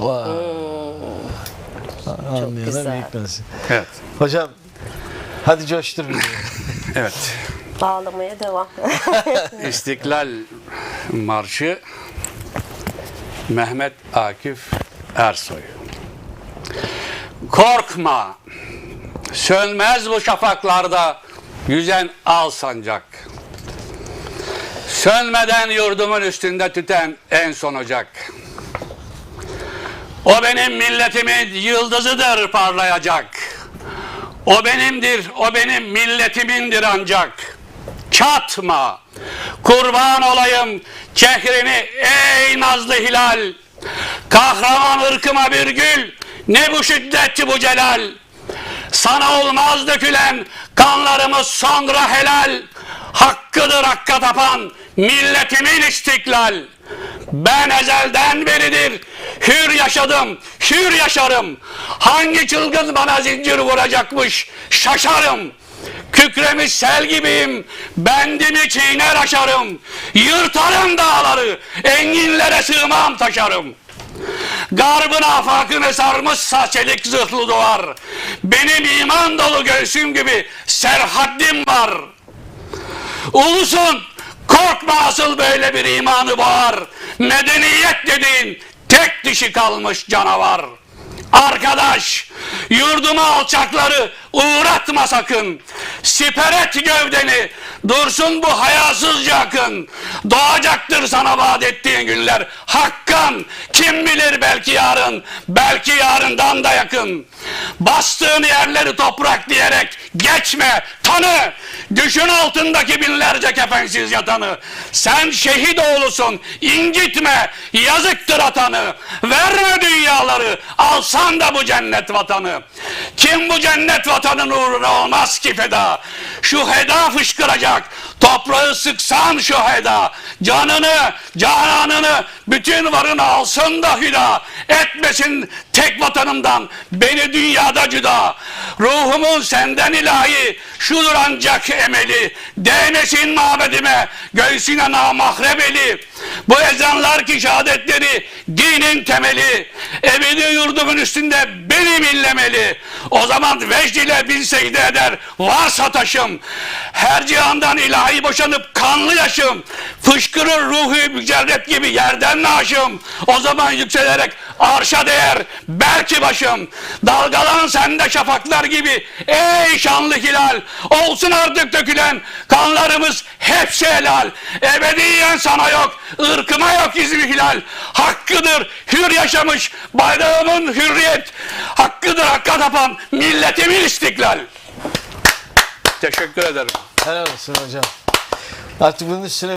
Vay. Anlayana güzel. büyük mersi. Evet. Hocam hadi coştur bizi. Evet. Ağlamaya devam. İstiklal Marşı Mehmet Akif Ersoy. Korkma, sönmez bu şafaklarda yüzen al sancak. Sönmeden yurdumun üstünde tüten en son ocak. O benim milletimin yıldızıdır parlayacak. O benimdir, o benim milletimindir ancak. Çatma, kurban olayım çehrini ey nazlı hilal. Kahraman ırkıma bir gül, ne bu şiddetçi bu celal. Sana olmaz dökülen kanlarımız sonra helal. Hakkıdır hakka tapan milletimin istiklal. Ben ezelden beridir hür yaşadım, hür yaşarım. Hangi çılgın bana zincir vuracakmış şaşarım. Kükremiş sel gibiyim, bendimi çiğner aşarım. Yırtarım dağları, enginlere sığmam taşarım. Garbın afakını sarmışsa çelik zırhlı duvar. Benim iman dolu göğsüm gibi serhaddim var. Ulusun korkma asıl böyle bir imanı boğar. Medeniyet dediğin dişi kalmış canavar. Arkadaş yurduma alçakları uğratma sakın. Siper et gövdeni dursun bu hayasızca akın. Doğacaktır sana vaat ettiğin günler. Hakkan kim bilir belki yarın belki yarından da yakın. Bastığın yerleri toprak diyerek geçme tanı. Düşün altındaki binlerce kefensiz yatanı. Sen şehit oğlusun incitme yazıktır atanı. Verme dünyaları alsan da bu cennet vatanı. Kim bu cennet vatanın uğruna olmaz ki feda. Şu heda fışkıracak toprağı sıksan şu heda. Canını cananını bütün varını alsın da hüda. Etmesin tek vatanımdan beni dünyada cüda. Ruhumun senden ilahi şudur ancak emeli. Değmesin mabedime göğsüne namahrebeli. Bu ezanlar ki şehadetleri dinin temeli. Ebedi yurdumun üstünde benim illemeli. O zaman vecd ile bin secde eder varsa taşım. Her cihandan ilahi boşanıp kanlı yaşım. Fışkırır ruhu mücerret gibi yerden naşım. O zaman yükselerek arşa değer belki başım. Dalgalan sende şafaklar gibi ey şanlı hilal. Olsun artık dökülen kanlarımız hepsi helal. Ebediyen sana yok, ırkıma yok izmi hilal. Hakkıdır hür yaşamış bayrağımın hürriyet. Hakkıdır hakka tapan milletimin istiklal. Teşekkür ederim. Helal olsun hocam. Artık bunun üstüne